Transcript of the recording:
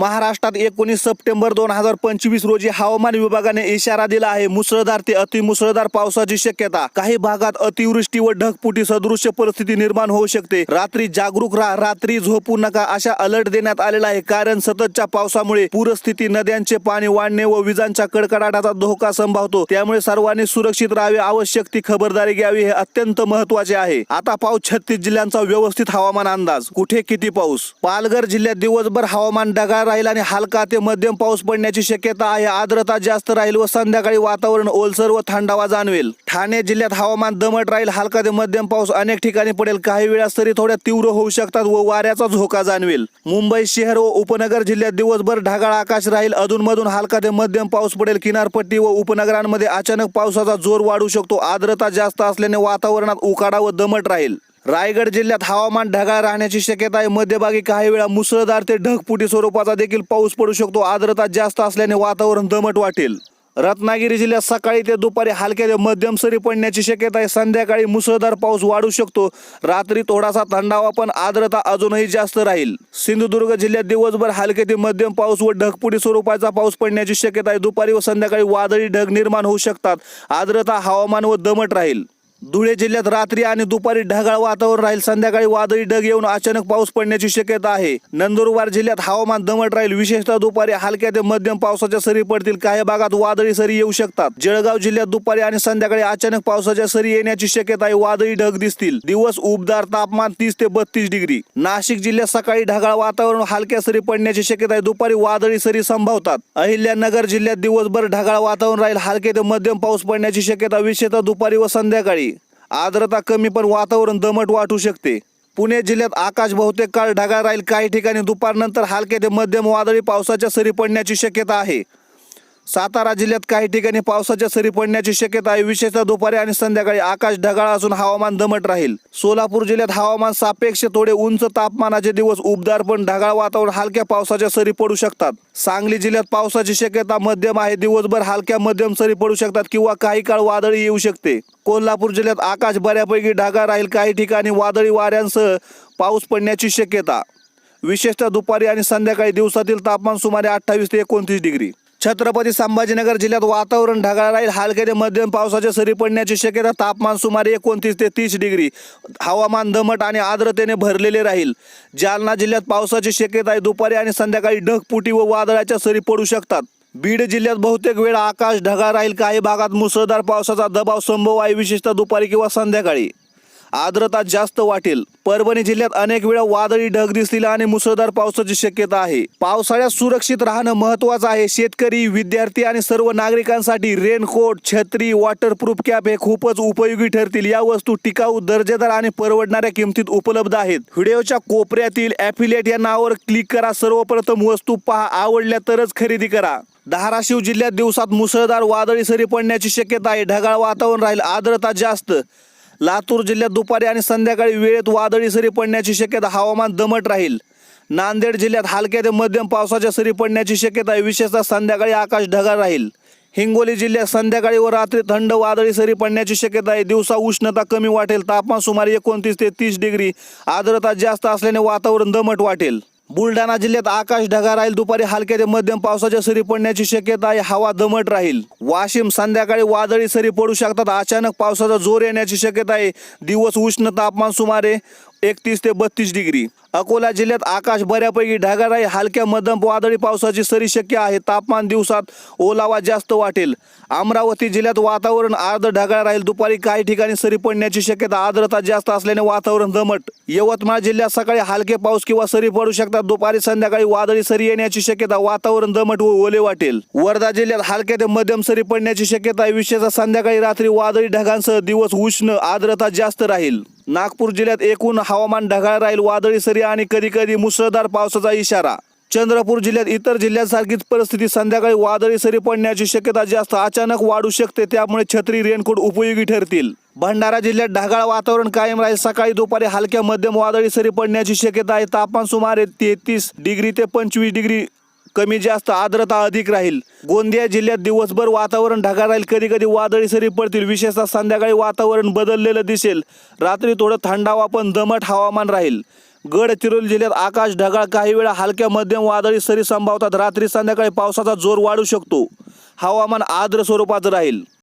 महाराष्ट्रात एकोणीस सप्टेंबर दोन हजार पंचवीस रोजी हवामान विभागाने इशारा दिला आहे. मुसळधार ते अतिमुसळधार पावसाची शक्यता. काही भागात अतिवृष्टी व ढगफुटी सदृश्य परिस्थिती निर्माण होऊ शकते. रात्री जागरूक राहा. रात्री झोपू नका अशा अलर्ट देण्यात आलेला आहे. कारण सततच्या पावसामुळे पूरस्थिती नद्यांचे पाणी वाढणे व विजांच्या कडकडाटाचा धोका संभावतो. त्यामुळे सर्वांनी सुरक्षित राहावे. आवश्यक ती खबरदारी घ्यावी हे अत्यंत महत्त्वाचे आहे. आता पाऊस छत्तीस जिल्ह्यांचा व्यवस्थित हवामान अंदाज. कुठे किती पाऊस? पालघर जिल्ह्यात दिवसभर हवामान ढगाळ राहील आणि हलका ते मध्यम पाऊस पडण्याची शक्यता आहे. आर्द्रता जास्त राहील व संध्याकाळी वातावरण ओलसर व थंडावा जाणवेल. ठाणे जिल्ह्यात हवामान दमट राहील हलका ते मध्यम पाऊस अनेक ठिकाणी पडेल. काही वेळा सरी थोड्या तीव्र होऊ शकतात व वाऱ्याचा झोका जाणवेल. मुंबई शहर व उपनगर जिल्ह्यात दिवसभर ढगाळ आकाश राहील. अधूनमधून हलका ते मध्यम पाऊस पडेल. किनारपट्टी व उपनगरांमध्ये अचानक पावसाचा जोर वाढू शकतो. आर्द्रता जास्त असल्याने वातावरणात उकाडा व दमट राहील. रायगड जिल्ह्यात हवामान ढगाळ राहण्याची शक्यता आहे. मध्यभागी काही वेळा मुसळधार ते ढगफुटी स्वरूपाचा देखील पाऊस पडू शकतो. आर्द्रता जास्त असल्याने वातावरण दमट वाटेल. रत्नागिरी जिल्ह्यात सकाळी ते दुपारी हलक्या ते मध्यम सरी पडण्याची शक्यता आहे. संध्याकाळी मुसळधार पाऊस वाढू शकतो. रात्री थोडासा थंडावा पण आर्द्रता अजूनही जास्त राहील. सिंधुदुर्ग जिल्ह्यात दिवसभर हलके ते मध्यम पाऊस व ढगफुटी स्वरूपाचा पाऊस पडण्याची शक्यता आहे. दुपारी व संध्याकाळी वादळी ढग निर्माण होऊ शकतात. आर्द्रता हवामान व दमट राहील. धुळे जिल्ह्यात रात्री आणि दुपारी ढगाळ वातावरण राहील. संध्याकाळी वादळी ढग येऊन अचानक पाऊस पडण्याची शक्यता आहे. नंदुरबार जिल्ह्यात हवामान दमट राहील. विशेषतः दुपारी हलक्या ते मध्यम पावसाच्या सरी पडतील. काही भागात वादळी सरी येऊ शकतात. जळगाव जिल्ह्यात दुपारी आणि संध्याकाळी अचानक पावसाच्या सरी येण्याची शक्यता आहे. वादळी ढग दिसतील. दिवस उबदार तापमान तीस ते बत्तीस डिग्री. नाशिक जिल्ह्यात सकाळी ढगाळ वातावरण हलक्या सरी पडण्याची शक्यता आहे. दुपारी वादळी सरी संभवतात. अहिल्यानगर जिल्ह्यात दिवसभर ढगाळ वातावरण राहील. हलके ते मध्यम पाऊस पडण्याची शक्यता विशेषतः दुपारी व संध्याकाळी. आर्द्रता कमी पण वातावरण दमट वाटू शकते. पुणे जिल्ह्यात आकाश बहुतेक काळ ढगाळ राहील. काही ठिकाणी दुपारनंतर हलके ते मध्यम वादळी पावसाच्या सरी पडण्याची शक्यता आहे. सातारा जिल्ह्यात काही ठिकाणी पावसाच्या सरी पडण्याची शक्यता आहे. विशेषतः दुपारी आणि संध्याकाळी आकाश ढगाळ असून हवामान दमट राहील. सोलापूर जिल्ह्यात हवामान सापेक्ष थोडे उंच तापमानाचे दिवस उबदार पण ढगाळ वातावरण हलक्या पावसाच्या सरी पडू शकतात. सांगली जिल्ह्यात पावसाची शक्यता मध्यम आहे. दिवसभर हलक्या मध्यम सरी पडू शकतात किंवा काही काळ वादळी येऊ शकते. कोल्हापूर जिल्ह्यात आकाश बऱ्यापैकी ढगाळ राहील. काही ठिकाणी वादळी वाऱ्यांसह पाऊस पडण्याची शक्यता. विशेषतः दुपारी आणि संध्याकाळी दिवसातील तापमान सुमारे अठ्ठावीस ते एकोणतीस डिग्री. छत्रपती संभाजीनगर जिल्ह्यात वातावरण ढगाळ राहील. हलके ते मध्यम पावसाच्या सरी पडण्याची शक्यता तापमान सुमारे एकोणतीस ते तीस डिग्री. हवामान दमट आणि आर्द्रतेने भरलेले राहील. जालना जिल्ह्यात पावसाची शक्यता आहे. दुपारी आणि संध्याकाळी ढगपुटी व वादळाच्या सरी पडू शकतात. बीड जिल्ह्यात बहुतेक वेळ आकाश ढगाळ राहील. काही भागात मुसळधार पावसाचा दबाव संभव आहे. विशेषतः दुपारी किंवा संध्याकाळी. आर्द्रता जास्त वाटेल. परभणी जिल्ह्यात अनेक वेळा वादळी ढग दिसतील आणि मुसळधार पावसाची शक्यता आहे. पावसाळ्यात सुरक्षित राहणं महत्वाचं आहे. शेतकरी विद्यार्थी आणि सर्व नागरिकांसाठी रेनकोट छत्री वॉटरप्रूफ कॅप हे खूपच उपयोगी ठरतील. या वस्तू टिकाऊ दर्जेदार आणि परवडणाऱ्या किमतीत उपलब्ध आहेत. व्हिडिओच्या कोपऱ्यातील ॲफिलेट या नावावर क्लिक करा. सर्वप्रथम वस्तू पहा. आवडल्या तरच खरेदी करा. धाराशिव जिल्ह्यात दिवसात मुसळधार वादळी सरी पडण्याची शक्यता आहे. ढगाळ वातावरण राहील. आर्द्रता जास्त. लातूर जिल्ह्यात दुपारी आणि संध्याकाळी वेळेत वादळी सरी पडण्याची शक्यता हवामान दमट राहील. नांदेड जिल्ह्यात हलक्या ते मध्यम पावसाच्या सरी पडण्याची शक्यता आहे. विशेषतः संध्याकाळी आकाश ढगाळ राहील. हिंगोली जिल्ह्यात संध्याकाळी व रात्री थंड वादळी सरी पडण्याची शक्यता आहे. दिवसा उष्णता कमी वाटेल. तापमान सुमारे एकोणतीस ते तीस डिग्री. आर्द्रता जास्त असल्याने वातावरण दमट वाटेल. बुलढाणा जिल्ह्यात आकाश ढगाळ राहील. दुपारी हलक्या ते मध्यम पावसाच्या सरी पडण्याची शक्यता आहे. हवा दमट राहील. वाशिम संध्याकाळी वादळी सरी पडू शकतात. अचानक पावसाचा जोर येण्याची शक्यता आहे. दिवस उष्ण तापमान सुमारे एकतीस ते बत्तीस डिग्री. अकोला जिल्ह्यात आकाश बऱ्यापैकी ढगाळ आहे. हलक्या मध्यम वादळी पावसाची सरी शक्य आहे. तापमान दिवसात ओलावा जास्त वाटेल. अमरावती जिल्ह्यात वातावरण अर्ध ढगाळ राहील. दुपारी काही ठिकाणी सरी पडण्याची शक्यता आर्द्रता जास्त असल्याने वातावरण दमट. यवतमाळ जिल्ह्यात सकाळी हलके पाऊस किंवा सरी पडू शकतात. दुपारी संध्याकाळी वादळी सरी येण्याची शक्यता वातावरण दमट व ओले वाटेल. वर्धा जिल्ह्यात हलक्या ते मध्यम सरी पडण्याची शक्यता आहे. विशेषतः संध्याकाळी रात्री वादळी ढगांसह दिवस उष्ण आर्द्रता जास्त राहील. नागपूर जिल्ह्यात एकूण हवामान ढगाळ राहील वादळी सरी आणि कधी कधी मुसळधार पावसाचा इशारा. चंद्रपूर जिल्ह्यात इतर जिल्ह्यांसारखीच परिस्थिती संध्याकाळी वादळी सरी पडण्याची शक्यता जास्त अचानक वाढू शकते त्यामुळे छत्री रेनकोट उपयोगी ठरतील. भंडारा जिल्ह्यात ढगाळ वातावरण कायम राहील सकाळी दुपारी हलक्या मध्यम वादळी सरी पडण्याची शक्यता आहे तापमान सुमारे तेहतीस डिग्री ते पंचवीस डिग्री कमी जास्त आर्द्रता अधिक राहील. गोंदिया जिल्ह्यात दिवसभर वातावरण ढगाळ राहील. कधी कधी वादळी सरी पडतील. विशेषतः संध्याकाळी वातावरण बदललेलं दिसेल. रात्री थोडं थंडावा पण दमट हवामान राहील. गडचिरोली जिल्ह्यात आकाश ढगाळ. काही वेळा हलक्या मध्यम वादळी सरी संभावतात. रात्री संध्याकाळी पावसाचा जोर वाढू शकतो. हवामान आर्द्र स्वरूपाचं राहील.